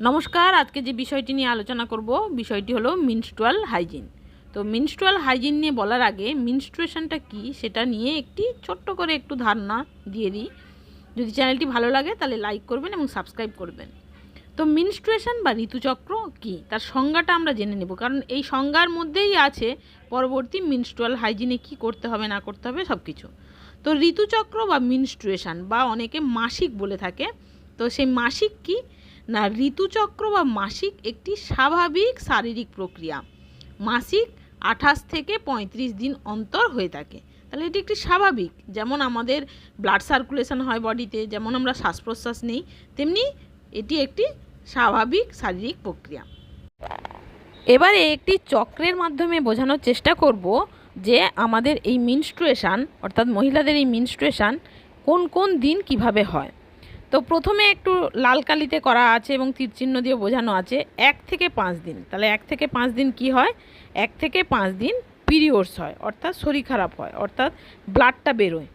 নমস্কার, আজকে যে বিষয়টি নিয়ে আলোচনা করব, বিষয়টি হলো মিনস্ট্রুয়াল হাইজিন তো মিনস্ট্রুয়াল হাইজিন নিয়ে বলার আগে মিনস্ট্রুয়েশনটা কি সেটা নিয়ে একটি ছোট্ট করে একটু ধারণা দিয়ে দিই। যদি চ্যানেলটি ভালো লাগে তাহলে লাইক করবেন এবং সাবস্ক্রাইব করবেন। তো মিনস্ট্রুয়েশন বা ঋতুচক্র কি? তার সংজ্ঞাটা আমরা জেনে নেব। কারণ এই সংজ্ঞার মধ্যেই আছে পরবর্তী মিনস্ট্রুয়াল হাইজিনে কি করতে হবে, না করতে হবে সব কিছু তো ঋতুচক্র বা মিনস্ট্রুয়েশন বা অনেকে মাসিক বলে থাকে। তো সেই মাসিক কি? না ঋতুচক্র বা মাসিক একটি স্বাভাবিক শারীরিক প্রক্রিয়া। মাসিক আঠাশ থেকে পঁয়ত্রিশ দিন অন্তর হয়ে থাকে। তাহলে এটি একটি স্বাভাবিক। যেমন আমাদের ব্লাড সার্কুলেশন হয় বডিতে যেমন আমরা শ্বাস প্রশ্বাস নেই, তেমনি এটি একটি স্বাভাবিক শারীরিক প্রক্রিয়া। এবারে একটি চক্রের মাধ্যমে বোঝানোর চেষ্টা করব যে আমাদের এই মিনস্ট্রুয়েশান অর্থাৎ মহিলাদের এই মিনস্ট্রুয়েশান কোন কোন দিন কীভাবে হয়। তো প্রথমে একটু লাল কালিতে করা আছে এবং তীরচিহ্ন দিয়ে বোঝানো আছে, এক থেকে পাঁচ দিন। তাহলে এক থেকে পাঁচ দিন কি হয়? এক থেকে পাঁচ দিন পিরিয়ডস হয়, অর্থাৎ শরীর খারাপ হয়, অর্থাৎ ব্লাডটা বেরোয়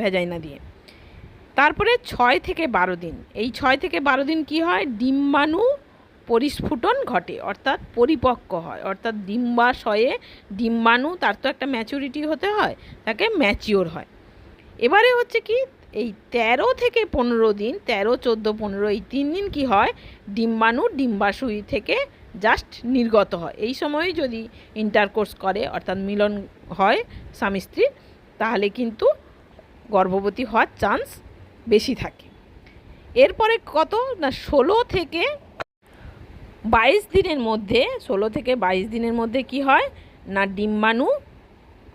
ভেজাইনা দিয়ে। তারপরে ছয় থেকে বারো দিন। এই ছয় থেকে বারো দিন কি হয়? ডিম্বাণু পরিস্ফুটন ঘটে, অর্থাৎ পরিপক্ক হয়, অর্থাৎ ডিম্বাশয়ে ডিম্বাণু, তার তো একটা ম্যাচুরিটি হতে হয়, তাকে ম্যাচিওর হয়। এবারে হচ্ছে কি? এই তেরো থেকে পনেরো দিন, তেরো, চোদ্দ, পনেরো, এই তিন দিন কি হয়? ডিম্বাণু, ডিম্বাশয় থেকে জাস্ট নির্গত হয়। এই সময় যদি ইন্টারকোর্স করে, অর্থাৎ মিলন হয় স্বামী স্ত্রীর তাহলে কিন্তু গর্ভবতী হওয়ার চান্স বেশি থাকে। এরপরে কত? না, ষোলো থেকে বাইশ দিনের মধ্যে, ষোলো থেকে বাইশ দিনের মধ্যে কি হয়? না, ডিম্বাণু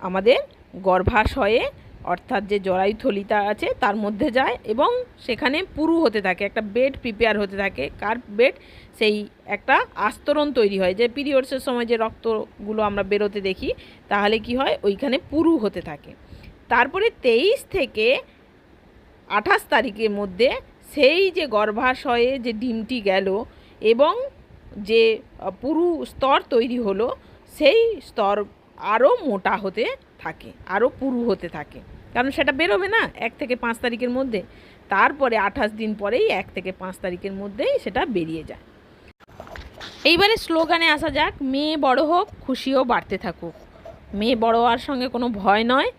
আমাদের গর্ভাশয়ে অর্থাৎ যে জরায়ু থলিতা আছে তার মধ্যে যায় এবং সেখানে পুরু হতে থাকে, একটা বেড প্রিপেয়ার হতে থাকে। কার বেড সেই একটা আস্তরণ তৈরি হয়। যে পিরিয়ডসের সময় যে রক্তগুলো আমরা বেরোতে দেখি, তাহলে কি হয়? ওইখানে পুরু হতে থাকে। তারপরে তেইশ থেকে আঠাশ তারিখের মধ্যে সেই যে গর্ভাশয়ে যে ডিমটি গেল এবং যে পুরু স্তর তৈরি হলো, সেই স্তর আরও মোটা হতে থাকে, আরও পুরু হতে থাকে। কারণ সেটা বেরোবে না এক থেকে পাঁচ তারিখের মধ্যে। তারপরে আঠাশ দিন পরেই এক থেকে পাঁচ তারিখের মধ্যেই সেটা বেরিয়ে যায়। এইবারে স্লোগানে আসা যাক, মেয়ে বড় হোক, খুশিও বাড়তে থাকুক। মেয়ে বড় হওয়ার সঙ্গে কোনো ভয় নয়,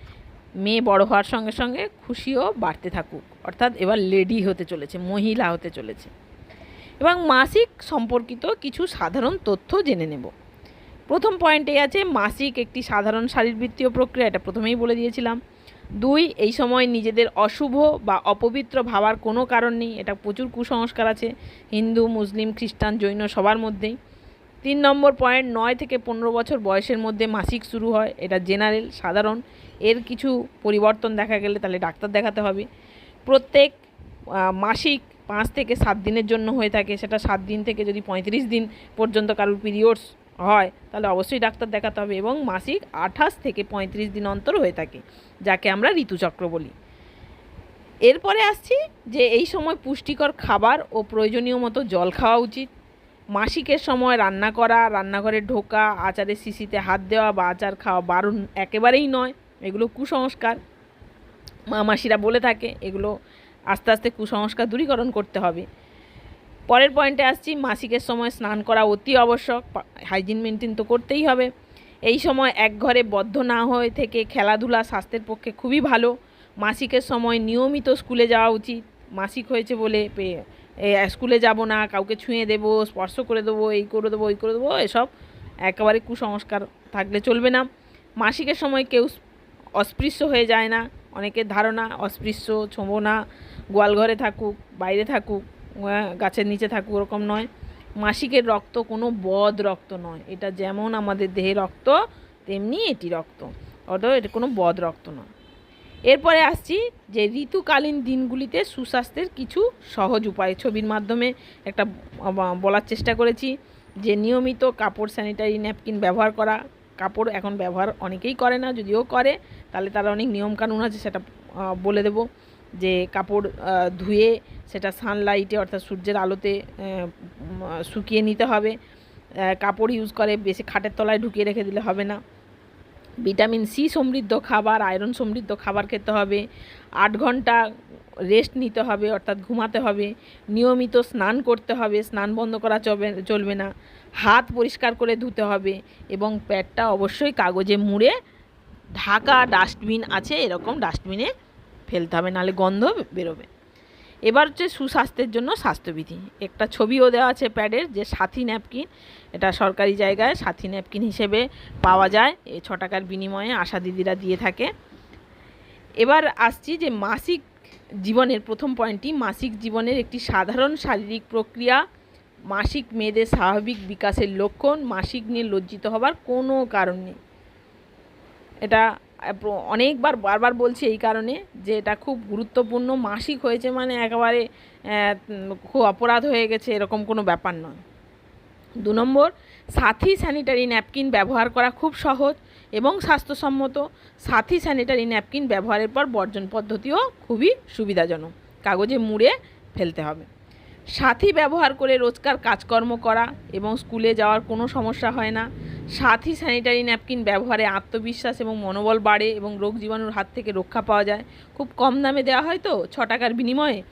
মেয়ে বড় হওয়ার সঙ্গে সঙ্গে খুশিও বাড়তে থাকুক। অর্থাৎ এবার লেডি হতে চলেছে, মহিলা হতে চলেছে। এবং মাসিক সম্পর্কিত কিছু সাধারণ তথ্য জেনে নেব। প্রথম পয়েন্টে আছে, মাসিক একটি সাধারণ শারীরবৃত্তীয় প্রক্রিয়া, এটা প্রথমেই বলে দিয়েছিলাম। দুই, এই সময় নিজেদের অশুভ বা অপবিত্র ভাবার কোনো কারণ নেই। এটা প্রচুর কুসংস্কার আছে। হিন্দু, মুসলিম, খ্রিস্টান, জৈন সবার মধ্যেই। তিন নম্বর পয়েন্ট, নয় থেকে পনেরো বছর বয়সের মধ্যে মাসিক শুরু হয়। এটা জেনারেল, সাধারণ। এর কিছু পরিবর্তন দেখা গেলে তাহলে ডাক্তার দেখাতে হবে। প্রত্যেক মাসিক পাঁচ থেকে সাত দিনের জন্য হয়ে থাকে। সেটা সাত দিন থেকে যদি পঁয়ত্রিশ দিন পর্যন্ত কারোর পিরিয়ডস হয়, তাহলে অবশ্যই ডাক্তার দেখাতে হবে এবং মাসিক আঠাশ থেকে পঁয়ত্রিশ দিন অন্তর হয়ে থাকে, যাকে আমরা ঋতুচক্র বলি। এরপরে আসছি যে এই সময় পুষ্টিকর খাবার ও প্রয়োজনীয় মতো জল খাওয়া উচিত। মাসিকের সময় রান্না করা, রান্নাঘরে ঢোকা, আচারের শিশিতে হাত দেওয়া বা আচার খাওয়া বারণ একেবারেই নয়, এগুলো কুসংস্কার। মা মাসিরা বলে থাকে, এগুলো আস্তে আস্তে কুসংস্কার দূরীকরণ করতে হবে। পরের পয়েন্টে আসছি, মাসিকের সময় স্নান করা অতি আবশ্যক হাইজিন মেনটেন তো করতেই হবে। এই সময় এক ঘরে বদ্ধ না হয়ে থেকে খেলাধুলা স্বাস্থ্যের পক্ষে খুবই ভালো। মাসিকের সময় নিয়মিত স্কুলে যাওয়া উচিত। মাসিক হয়েছে বলে স্কুলে যাব না, কাউকে ছুঁয়ে দেবো, স্পর্শ করে দেবো, এই করে দেবো, ওই করে দেবো, এসব একেবারে কুসংস্কার থাকলে চলবে না। মাসিকের সময় কেউ অস্পৃশ্য হয়ে যায় না। অনেকের ধারণা, অস্পৃশ্য, ছোঁবো না। গোয়ালঘরে থাকুক, বাইরে থাকুক গাছের নিচে থাকুক, ওরকম নয়। মাসিকের রক্ত কোনো বদ রক্ত নয়। এটা যেমন আমাদের দেহে রক্ত, তেমনি এটি রক্ত। অর্থাৎ এটা কোনো বদ রক্ত নয়। এরপরে আসছি যে ঋতুকালীন দিনগুলিতে সুস্বাস্থ্যের কিছু সহজ উপায়। ছবির মাধ্যমে একটা বলার চেষ্টা করেছি যে নিয়মিত কাপড় স্যানিটারি ন্যাপকিন ব্যবহার করা। কাপড় এখন ব্যবহার অনেকেই করে না, যদিও করে, তাহলে তারা অনেক নিয়মকানুন আছে, সেটা বলে দেব। যে কাপড় ধুয়ে সেটা সানলাইটে অর্থাৎ সূর্যের আলোতে শুকিয়ে নিতে হবে। কাপড় ইউজ করে, বেশি খাটের তলায় ঢুকিয়ে রেখে দিলে হবে না। ভিটামিন সি সমৃদ্ধ খাবার আয়রন সমৃদ্ধ খাবার খেতে হবে। আট ঘণ্টা রেস্ট নিতে হবে, অর্থাৎ ঘুমাতে হবে। নিয়মিত স্নান করতে হবে, স্নান বন্ধ করা চলবে চলবে না। হাত পরিষ্কার করে ধুতে হবে এবং প্যাডটা অবশ্যই কাগজে মুড়ে ঢাকা ডাস্টবিন আছে, এরকম ডাস্টবিনে ফেলতে হবে, নাহলে গন্ধ বেরোবে। এবার হচ্ছে সুস্বাস্থ্যের জন্য স্বাস্থ্যবিধি। একটা ছবিও দেওয়া আছে প্যাডের যে সাথী ন্যাপকিন। এটা সরকারি জায়গায় সাথী ন্যাপকিন হিসেবে পাওয়া যায়। এই ছ টাকার বিনিময়ে আশা দিদিরা দিয়ে থাকে। এবার আসছি যে মাসিক জীবনের প্রথম পয়েন্টটি। মাসিক জীবনের একটি সাধারণ শারীরিক প্রক্রিয়া। মাসিক মেয়েদের স্বাভাবিক বিকাশের লক্ষণ। মাসিক নিয়ে লজ্জিত হবার কোনো কারণ নেই। এটা অনেকবার, বারবার বলছি এই কারণে যে এটা খুব গুরুত্বপূর্ণ। মাসিক হয়েছে মানে একেবারে খুব অপরাধ হয়ে গেছে, এরকম কোনো ব্যাপার নয়। দু নম্বর, সাথী স্যানিটারি ন্যাপকিন ব্যবহার করা খুব সহজ এবং স্বাস্থ্যসম্মত। সাথী স্যানিটারি ন্যাপকিন ব্যবহারের পর বর্জন পদ্ধতিও খুবই সুবিধাজনক। কাগজে মুড়ে ফেলতে হবে। সাথী ব্যবহার করে রোজকার কাজকর্ম করা এবং স্কুলে যাওয়ার কোনো সমস্যা হয় না। সাথী স্যানিটারি ন্যাপকিন ব্যবহারে আত্মবিশ্বাস এবং মনোবল বাড়ে এবং রোগ জীবাণুর হাত থেকে রক্ষা পাওয়া যায়। খুব কম দামে দেওয়া হয় তো? ছ টাকার বিনিময়ে?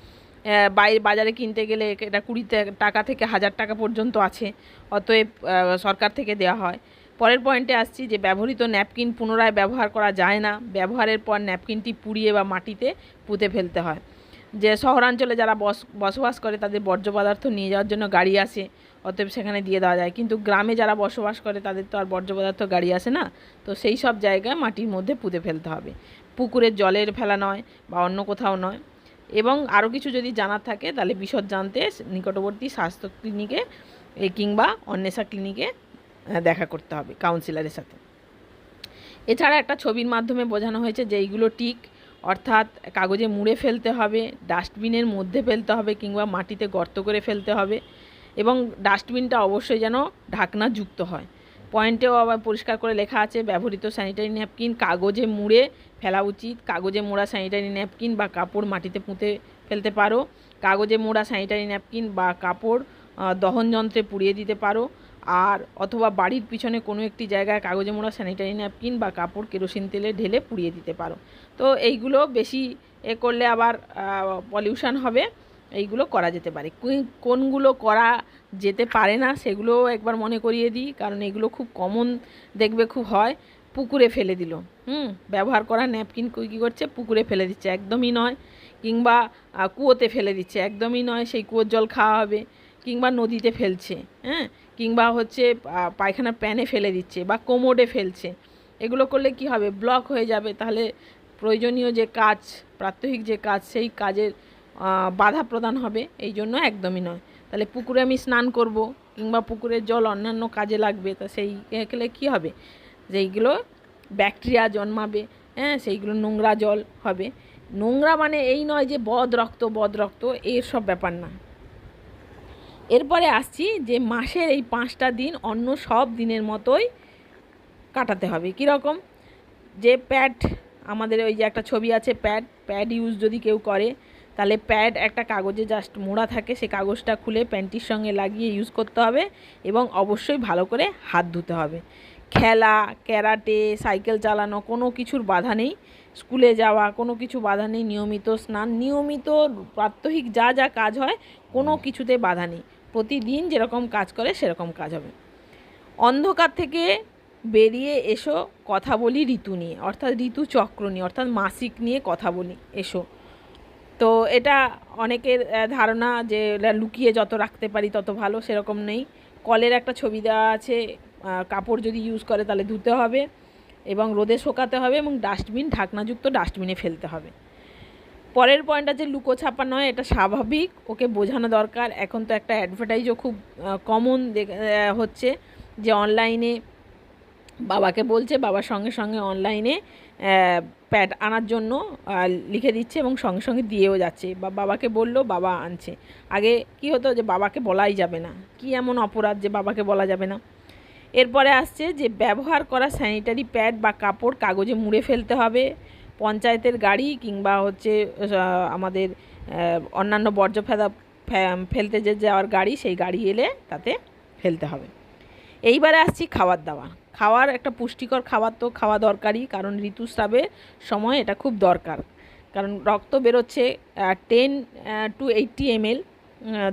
বাইরে বাজারে কিনতে গেলে এটা কুড়ি টাকা থেকে হাজার টাকা পর্যন্ত আছে। অতএব সরকার থেকে দেওয়া হয়। পরের পয়েন্টে আসছি যে ব্যবহৃত ন্যাপকিন পুনরায় ব্যবহার করা যায় না। ব্যবহারের পর ন্যাপকিনটি পুড়িয়ে বা মাটিতে পুঁতে ফেলতে হয়। যে শহরাঞ্চলে যারা বস, বসবাস করে তাদের বর্জ্য পদার্থ নিয়ে যাওয়ার জন্য গাড়ি আসে, অতএব সেখানে দিয়ে দেওয়া যায়। কিন্তু গ্রামে যারা বসবাস করে তাদের তো আর বর্জ্য পদার্থ গাড়ি আসে না। তো সেই সব জায়গায় মাটির মধ্যে পুঁতে ফেলতে হবে। পুকুরের জলের ফেলা নয় বা অন্য কোথাও নয়। এবং আরও কিছু যদি জানার থাকে, তাহলে বিশদ জানতে নিকটবর্তী স্বাস্থ্য ক্লিনিকে কিংবা অন্বেষা ক্লিনিকে দেখা করতে হবে কাউন্সিলরের সাথে। এছাড়া একটা ছবির মাধ্যমে বোঝানো হয়েছে যে এইগুলো টিক অর্থাৎ কাগজে মুড়ে ফেলতে হবে, ডাস্টবিনের মধ্যে ফেলতে হবে কিংবা মাটিতে গর্ত করে ফেলতে হবে এবং ডাস্টবিনটা অবশ্যই যেন ঢাকনা যুক্ত হয়। পয়েন্টেও আবার পরিষ্কার করে লেখা আছে, ব্যবহৃত স্যানিটারি ন্যাপকিন, কাগজে মুড়ে ফেলা উচিত। কাগজে মোড়া স্যানিটারি ন্যাপকিন বা কাপড় মাটিতে পুঁতে ফেলতে পারো। কাগজে মোড়া স্যানিটারি ন্যাপকিন বা কাপড় দহন যন্ত্রে পুড়িয়ে দিতে পারো। আর অথবা বাড়ির পিছনে কোনো একটি জায়গায় কাগজে মোড়া স্যানিটারি ন্যাপকিন বা কাপড় কেরোসিন তেলে ঢেলে পুড়িয়ে দিতে পারো। তো এইগুলো বেশি এ করলে আবার পলিউশন হবে। এইগুলো করা যেতে পারে। কোনগুলো করা যেতে পারে না সেগুলো একবার মনে করিয়ে দিই, কারণ এগুলো খুব কমন দেখবে খুব হয়। পুকুরে ফেলে দিল। হুম, ব্যবহার করা ন্যাপকিন কী করছে? পুকুরে ফেলে দিচ্ছে। একদমই নয়। কিংবা কুয়োতে ফেলে দিচ্ছে। একদমই নয়। সেই কুয়োর জল খাওয়া হবে। কিংবা নদীতে ফেলছে। হ্যাঁ কিংবা হচ্ছে আহ, পায়খানার প্যানে ফেলে দিচ্ছে বা কোমোডে ফেলছে এগুলো করলে কি হবে? ব্লক হয়ে যাবে। তাহলে প্রয়োজনীয় যে কাজ প্রাত্যহিক যে কাজ সেই কাজের বাধা প্রদান হবে। এই জন্য একদমই নয়। তাহলে পুকুরে আমি স্নান করব কিংবা পুকুরের জল অন্যান্য কাজে লাগবে তা সেই গেলে কী হবে? যেইগুলো ব্যাকটেরিয়া জন্মাবে হ্যাঁ সেইগুলো নোংরা জল হবে। নোংরা মানে এই নয় যে বদ রক্ত বদ রক্ত এর সব ব্যাপার না। এরপরে আসছি যে মাসের এই পাঁচটা দিন অন্য সব দিনের মতোই কাটাতে হবে। কীরকম? যে প্যাড আমাদের ওই যে একটা ছবি আছে প্যাড প্যাড ইউজ যদি কেউ করে, তাহলে প্যাড একটা কাগজে জাস্ট মোড়া থাকে, সে কাগজটা খুলে প্যান্টির সঙ্গে লাগিয়ে ইউজ করতে হবে এবং অবশ্যই ভালো করে হাত ধুতে হবে। খেলা, ক্যারাটে, সাইকেল চালানো, কোনো কিছুর বাধা নেই। স্কুলে যাওয়া, কোনো কিছু বাধা নেই, নিয়মিত স্নান, নিয়মিত প্রাত্যহিক যা যা কাজ হয়, কোনো কিছুতে বাধা নেই। প্রতিদিন যেরকম কাজ করে, সেরকম কাজ হবে। অন্ধকার থেকে বেরিয়ে এসো, কথা বলি ঋতু নিয়ে, অর্থাৎ ঋতু চক্র নিয়ে, অর্থাৎ মাসিক নিয়ে কথা বলি, এসো। তো এটা অনেকের ধারণা যে লুকিয়ে যত রাখতে পারি তত ভালো, সেরকম নেই। কলের একটা ছবি দেওয়া আছে কাপড় যদি ইউজ করে তাহলে ধুতে হবে এবং রোদে শোকাতে হবে এবং ডাস্টবিন ঢাকনাযুক্ত ডাস্টবিনে ফেলতে হবে। পরের পয়েন্ট আছে লুকো ছাপা নয় এটা স্বাভাবিক, ওকে বোঝানো দরকার। এখন তো একটা অ্যাডভার্টাইজও খুব কমন হচ্ছে যে অনলাইনে বাবাকে বলছে বাবার সঙ্গে সঙ্গে অনলাইনে প্যাড আনার জন্য লিখে দিচ্ছে এবং সঙ্গে সঙ্গে দিয়েও যাচ্ছে। বা বাবাকে বলল, বাবা আনছে। আগে কি হতো যে বাবাকে বলাই যাবে না। কি এমন অপরাধ যে বাবাকে বলা যাবে না? এরপরে আসছে যে ব্যবহার করা স্যানিটারি প্যাড বা কাপড় কাগজে মুড়ে ফেলতে হবে। পঞ্চায়েতের গাড়ি কিংবা হচ্ছে আমাদের অন্যান্য বর্জ্য ফেলা ফেলতে যে যাওয়ার গাড়ি, সেই গাড়ি এলে তাতে ফেলতে হবে। এইবারে আসছি খাবার দাওয়া। খাওয়ার একটা পুষ্টিকর খাবার তো খাওয়া দরকারই, কারণ ঋতুস্রাবের সময় এটা খুব দরকার। কারণ রক্ত বেরোচ্ছে টেন টু এইটটি এমএল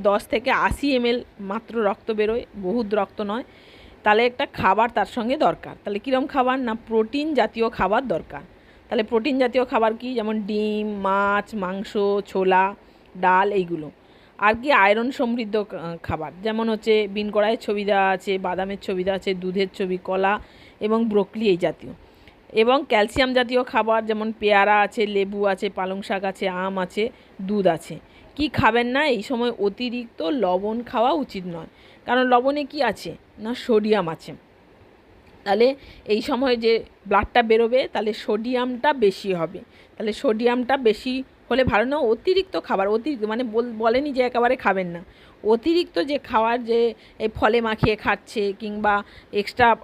দশ থেকে আশি এমএল মাত্র রক্ত বেরোয়, বহুত রক্ত নয়। তাহলে একটা খাবার তার সঙ্গে দরকার। তাহলে কীরকম খাবার? না, প্রোটিন জাতীয় খাবার দরকার। তাহলে প্রোটিন জাতীয় খাবার কি? যেমন ডিম, মাছ, মাংস, ছোলা, ডাল, এইগুলো। আর কি আয়রন সমৃদ্ধ খাবার? যেমন হচ্ছে বিন কড়াইয়ের ছবি দেওয়া আছে, বাদামের ছবি দেওয়া আছে, দুধের ছবি, কলা এবং ব্রোকলি এই জাতীয়। এবং ক্যালসিয়াম জাতীয় খাবার যেমন পেয়ারা আছে, লেবু আছে, পালং শাক আছে, আম আছে, দুধ আছে। কি খাবেন না? এই সময় অতিরিক্ত লবণ খাওয়া উচিত নয়। কারণ লবণে কি আছে? না সোডিয়াম আছে। তাহলে এই সময় যে ব্লাডটা বেরোবে, তাহলে সোডিয়ামটা বেশি হবে। তাহলে সোডিয়ামটা বেশি হলে ভালো না, অতিরিক্ত খাবার, অতিরিক্ত মানে বল- বলেনি যে একেবারে খাবেন না। অতিরিক্ত যে খাবার যে এই ফলে মাখিয়ে খাচ্ছে কিংবা এক্সট্রা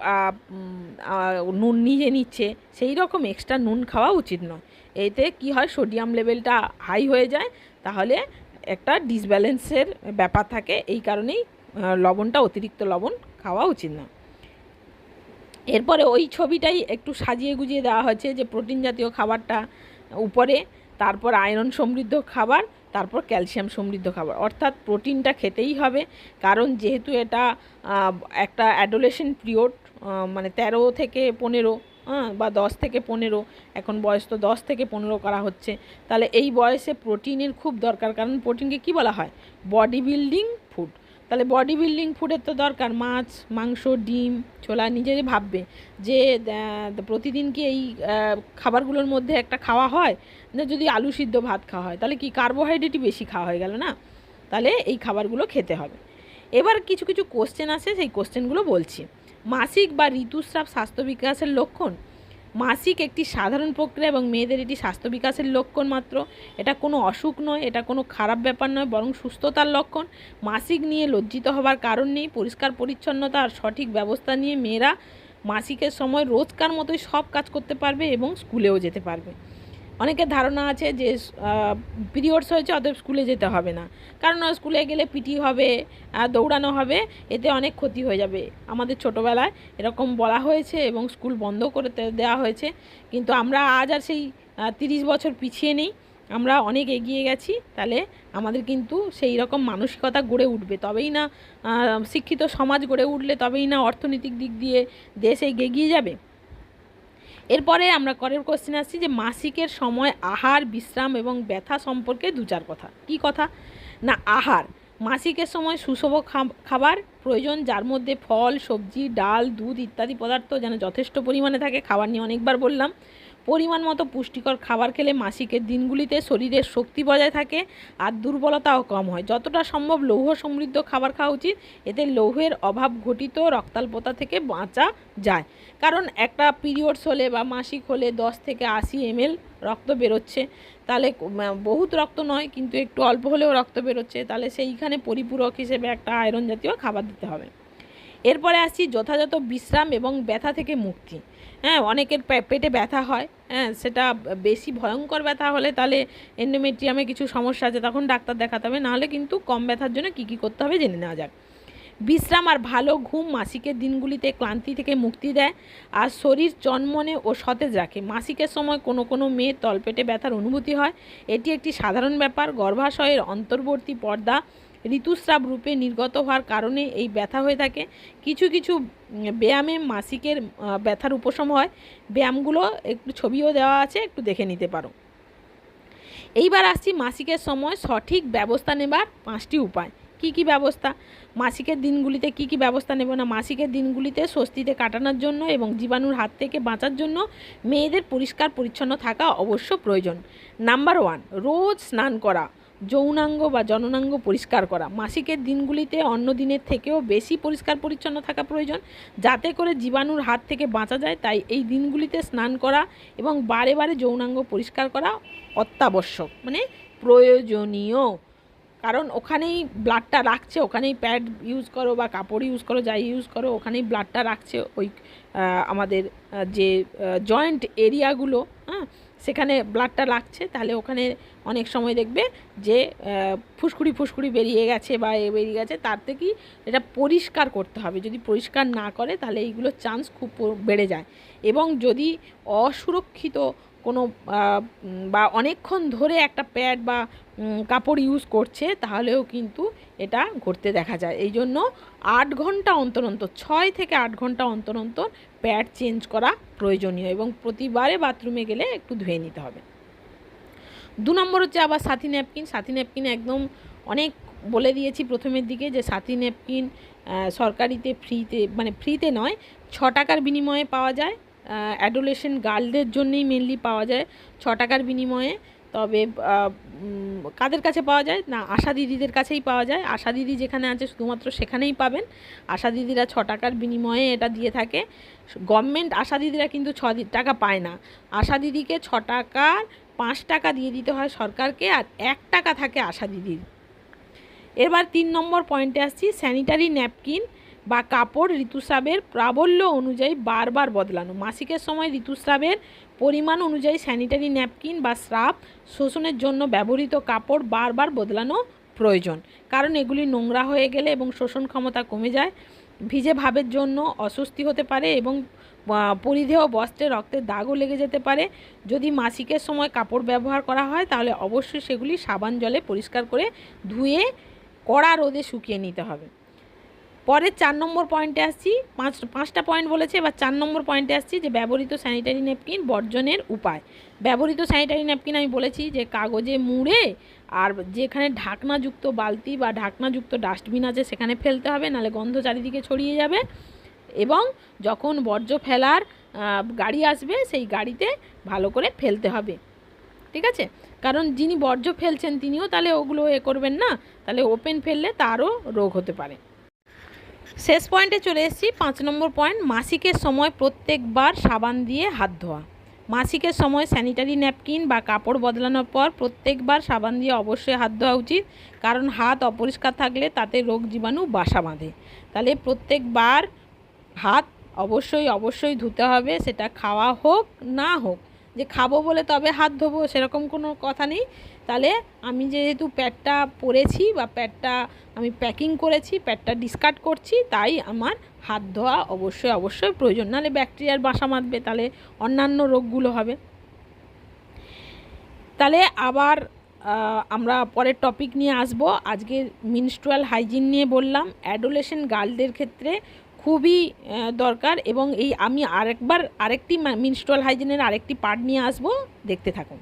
নুন নিজে নিচ্ছে, সেই রকম এক্সট্রা নুন খাওয়া উচিত নয়। এতে কি হয় সোডিয়াম লেভেলটা হাই হয়ে যায়, তাহলে একটা ডিসব্যালেন্সের ব্যাপার থাকে। এই কারণেই লবণটা, অতিরিক্ত লবণ খাওয়া উচিত না। এরপরে ওই ছবিটাই একটু সাজিয়ে গুজিয়ে দেওয়া হয়েছে যে প্রোটিন জাতীয় খাবারটা উপরে, তারপর আয়রন সমৃদ্ধ খাবার, তারপর ক্যালসিয়াম সমৃদ্ধ খাবার। অর্থাৎ প্রোটিনটা খেতেই হবে, কারণ যেহেতু এটা একটা অ্যাডোলেশন পিরিয়ড মানে তেরো থেকে পনেরো হ্যাঁ বা দশ থেকে পনেরো, এখন বয়স তো দশ থেকে পনেরো করা হচ্ছে, তাহলে এই বয়সে প্রোটিনের খুব দরকার। কারণ প্রোটিনকে কী বলা হয়? বডি বিল্ডিং তাহলে বডি বিল্ডিং ফুডের তো দরকার, মাছ, মাংস, ডিম, ছোলা নিজেরই ভাববে যে প্রতিদিন কি এই খাবারগুলোর মধ্যে একটা খাওয়া হয়? না যদি আলু সিদ্ধ ভাত খাওয়া হয়, তাহলে কি কার্বোহাইড্রেটই বেশি খাওয়া হয়ে গেল না? তাহলে এই খাবারগুলো খেতে হবে। এবার কিছু কিছু কোশ্চেন আছে সেই কোশ্চেনগুলো বলছি। মাসিক বা ঋতুস্রাব স্বাস্থ্য বিকাশের লক্ষণ? মাসিক একটি সাধারণ প্রক্রিয়া এবং মেয়েদের এটি স্বাস্থ্য বিকাশের লক্ষণ মাত্র। এটা কোনো অসুখ নয়, এটা কোনো খারাপ ব্যাপার নয়, বরং সুস্থতার লক্ষণ। মাসিক নিয়ে লজ্জিত হবার কারণ নেই, পরিষ্কার পরিচ্ছন্নতা আর সঠিক ব্যবস্থা নিয়ে মেয়েরা মাসিকের সময় রোজকার মতোই সব কাজ করতে পারবে এবং স্কুলেও যেতে পারবে। অনেকের ধারণা আছে যে পিরিয়ডস হয়েছে, অতএব স্কুলে যেতে হবে না। কারণ স্কুলে গেলে পিটি হবে দৌড়ানো হবে, এতে অনেক ক্ষতি হয়ে যাবে। আমাদের ছোটোবেলায় এরকম বলা হয়েছে এবং স্কুল বন্ধ করে দেওয়া হয়েছে। কিন্তু আমরা আজ আর সেই তিরিশ বছর পিছিয়ে নেই। আমরা অনেক এগিয়ে গেছি, তাহলে আমাদের কিন্তু সেই রকম মানসিকতা গড়ে উঠবে। তবেই না শিক্ষিত সমাজ গড়ে উঠলে তবেই না অর্থনৈতিক দিক দিয়ে দেশ এগিয়ে যাবে। এরপরে আমরা করের কোশ্চেন আসছি যে মাসিকের সময় আহার, বিশ্রাম এবং ব্যথা সম্পর্কে দু চার কথা। কি কথা? না, আহার। মাসিকের সময় সুষম খাব- খাবার প্রয়োজন, যার মধ্যে ফল, সবজি, ডাল, দুধ ইত্যাদি পদার্থ যেন যথেষ্ট পরিমাণে থাকে। খাবার নিয়ে অনেকবার বললাম। পরিমাণ মতো পুষ্টিকর খাবার খেলে মাসিকের দিনগুলিতে শরীরের শক্তি বজায় থাকে আর দুর্বলতাও কম হয়। যতটা সম্ভব লৌহ সমৃদ্ধ খাবার খাওয়া উচিত। এতে লৌহের অভাব ঘটিত রক্তাল্পতা থেকে বাঁচা যায়। কারণ একটা পিরিয়ডস হলে বা মাসিক হলে দশ থেকে আশি এমএল রক্ত বেরোচ্ছে। তাহলে বহুত রক্ত নয়, কিন্তু একটু অল্প হলেও রক্ত বেরোচ্ছে। তাহলে সেইখানে পরিপূরক হিসেবে একটা আয়রন জাতীয় খাবার দিতে হবে। এরপরে আসছি যথাযথ বিশ্রাম এবং ব্যথা থেকে মুক্তি। হ্যাঁ অনেকের পেটে ব্যথা হয় হ্যাঁ সেটা বেশি ভয়ঙ্কর ব্যথা হলে তাহলে এন্ডোমেট্রিয়ামে কিছু সমস্যা আছে, তখন ডাক্তার দেখাতে হবে। নাহলে কিন্তু কম ব্যথার জন্য কী কী করতে হবে জেনে নেওয়া যাক। বিশ্রাম আর ভালো ঘুম মাসিকের দিনগুলিতে ক্লান্তি থেকে মুক্তি দেয় আর শরীর চনমনে ও সতেজ রাখে। মাসিকের সময় কোনো কোনো মেয়ের তলপেটে ব্যথার অনুভূতি হয়। এটি একটি সাধারণ ব্যাপার। গর্ভাশয়ের অন্তর্বর্তী পর্দা ঋতুস্রাব রূপে নির্গত হওয়ার কারণে এই ব্যথা হয়ে থাকে। কিছু কিছু ব্যায়ামে মাসিকের ব্যথার উপশম হয়। ব্যায়ামগুলো একটু ছবিও দেওয়া আছে, একটু দেখে নিতে পারো। এইবার আসছি মাসিকের সময় সঠিক ব্যবস্থা নেবার পাঁচটি উপায়। কি কি ব্যবস্থা? মাসিকের দিনগুলিতে কি কি ব্যবস্থা নেব না? মাসিকের দিনগুলিতে স্বস্তিতে কাটানোর জন্য এবং জীবাণুর হাত থেকে বাঁচার জন্য মেয়েদের পরিষ্কার পরিচ্ছন্ন থাকা অবশ্য প্রয়োজন। নাম্বার ওয়ান, রোজ স্নান করা। যৌনাঙ্গ বা জননাঙ্গ পরিষ্কার করা। মাসিকের দিনগুলিতে অন্য দিনের থেকেও বেশি পরিষ্কার পরিচ্ছন্ন থাকা প্রয়োজন। যাতে করে জীবাণুর হাত থেকে বাঁচা যায়, তাই এই দিনগুলিতে স্নান করা এবং বারে বারে যৌনাঙ্গ পরিষ্কার করা অত্যাবশ্যক মানে প্রয়োজনীয়। কারণ ওখানেই ব্লাডটা রাখছে, ওখানেই প্যাড ইউজ করো বা কাপড় ইউজ করো, যাই ইউজ করো, ওখানেই ব্লাডটা রাখছে ওই আমাদের যে জয়েন্ট এরিয়াগুলো হ্যাঁ? সেখানে ব্লাডটা লাগছে, তাহলে ওখানে অনেক সময় দেখবে যে ফুসকুড়ি ফুসকুড়ি বেরিয়ে গেছে বা এ বেরিয়ে গেছে, তার থেকেই এটা পরিষ্কার করতে হবে। যদি পরিষ্কার না করে, তাহলে এইগুলোর চান্স খুব বেড়ে যায়। এবং যদি অসুরক্ষিত কোনো বা অনেকক্ষণ ধরে একটা প্যাড বা কাপড় ইউজ করছে, তাহলেও কিন্তু এটা ঘটতে দেখা যায়। এই জন্য আট ঘণ্টা অন্তর অন্তর, ছয় থেকে আট ঘণ্টা অন্তর অন্তর প্যাড চেঞ্জ করা প্রয়োজনীয় এবং প্রতিবারে বাথরুমে গেলে একটু ধুয়ে নিতে হবে। দু নম্বর হচ্ছে আবার সাথী ন্যাপকিন সাথী ন্যাপকিন একদম অনেক বলে দিয়েছি প্রথমের দিকে যে সাথী ন্যাপকিন সরকারিতে ফ্রিতে মানে ফ্রিতে নয়, ছ টাকার বিনিময়ে পাওয়া যায়। অ্যাডোলেশন গার্লদের জন্যেই মেনলি পাওয়া যায় ছ টাকার বিনিময়ে। তবে কাদের কাছে পাওয়া যায়? না, আশা দিদিদের কাছেই পাওয়া যায়। আশা দিদি যেখানে আছে শুধুমাত্র সেখানেই পাবেন। আশা দিদিরা ছ টাকার বিনিময়ে এটা দিয়ে থাকে। গভর্নমেন্ট আশা দিদিরা কিন্তু ছ টাকা পায় না। আশা দিদিকে ছ টাকার পাঁচ টাকা দিয়ে দিতে হয় সরকারকে আর এক টাকা থাকে আশা দিদির। এবার তিন নম্বর পয়েন্টে আসছি স্যানিটারি ন্যাপকিন বা কাপড় ঋতুস্রাবের প্রাবল্য অনুযায়ী বারবার বদলানো। মাসিকের সময় ঋতুস্রাবের পরিমাণ অনুযায়ী স্যানিটারি ন্যাপকিন বা স্রাব শোষণের জন্য ব্যবহৃত কাপড় বারবার বদলানো প্রয়োজন। কারণ এগুলি নোংরা হয়ে গেলে এবং শোষণ ক্ষমতা কমে যায়, ভিজে ভাবের জন্য অস্বস্তি হতে পারে এবং পরিধেয় বস্ত্রে রক্তের দাগও লেগে যেতে পারে। যদি মাসিকের সময় কাপড় ব্যবহার করা হয়, তাহলে অবশ্যই সেগুলি সাবান জলে পরিষ্কার করে ধুয়ে কড়া রোদে শুকিয়ে নিতে হবে। পরের চার নম্বর পয়েন্টে আসছি। পাঁচ, পাঁচটা পয়েন্ট বলেছে, এবার চার নম্বর পয়েন্টে আসছি যে ব্যবহৃত স্যানিটারি ন্যাপকিন বর্জনের উপায়। ব্যবহৃত স্যানিটারি ন্যাপকিন আমি বলেছি যে কাগজে মুড়ে আর যেখানে ঢাকনাযুক্ত বালতি বা ঢাকনাযুক্ত ডাস্টবিন আছে সেখানে ফেলতে হবে নাহলে গন্ধ চারিদিকে ছড়িয়ে যাবে এবং যখন বর্জ্য ফেলার গাড়ি আসবে সেই গাড়িতে ভালো করে ফেলতে হবে। ঠিক আছে? কারণ যিনি বর্জ্য ফেলছেন তিনিও তাহলে ওগুলো এ করবেন না তাহলে ওপেন ফেললে তারও রোগ হতে পারে। শেষ পয়েন্টে চলে এসেছি, পাঁচ নম্বর পয়েন্ট, মাসিকের সময় প্রত্যেকবার সাবান দিয়ে হাত ধোয়া। মাসিকের সময় স্যানিটারি ন্যাপকিন বা কাপড় বদলানোর পর প্রত্যেকবার সাবান দিয়ে অবশ্যই হাত ধোয়া উচিত, কারণ হাত অপরিষ্কার থাকলে তাতে রোগ জীবাণু বাসা বাঁধে। তাহলে প্রত্যেকবার হাত অবশ্যই অবশ্যই ধুতে হবে, সেটা খাওয়া হোক, না হোক। যে খাব বলে তবে হাত ধোবো সেরকম কোনো কথা নেই। তাহলে আমি যেহেতু প্যাডটা পরেছি বা প্যাডটা আমি প্যাকিং করেছি, প্যাডটা ডিসকার্ড করছি, তাই আমার হাত ধোয়া অবশ্যই অবশ্যই প্রয়োজন। নাহলে ব্যাকটেরিয়ার বাসা বাঁধবে তাহলে অন্যান্য রোগগুলো হবে। তাহলে আবার আমরা পরের টপিক নিয়ে আসব। আজকে মিনস্ট্রুয়াল হাইজিন নিয়ে বললাম। অ্যাডোলেশন গার্লদের ক্ষেত্রে খুবই দরকার এবং এই আমি আরেকবার আরেকটি মিনস্ট্রাল হাইজিনের আরেকটি পার্ট নিয়ে আসব। দেখতে থাকুন।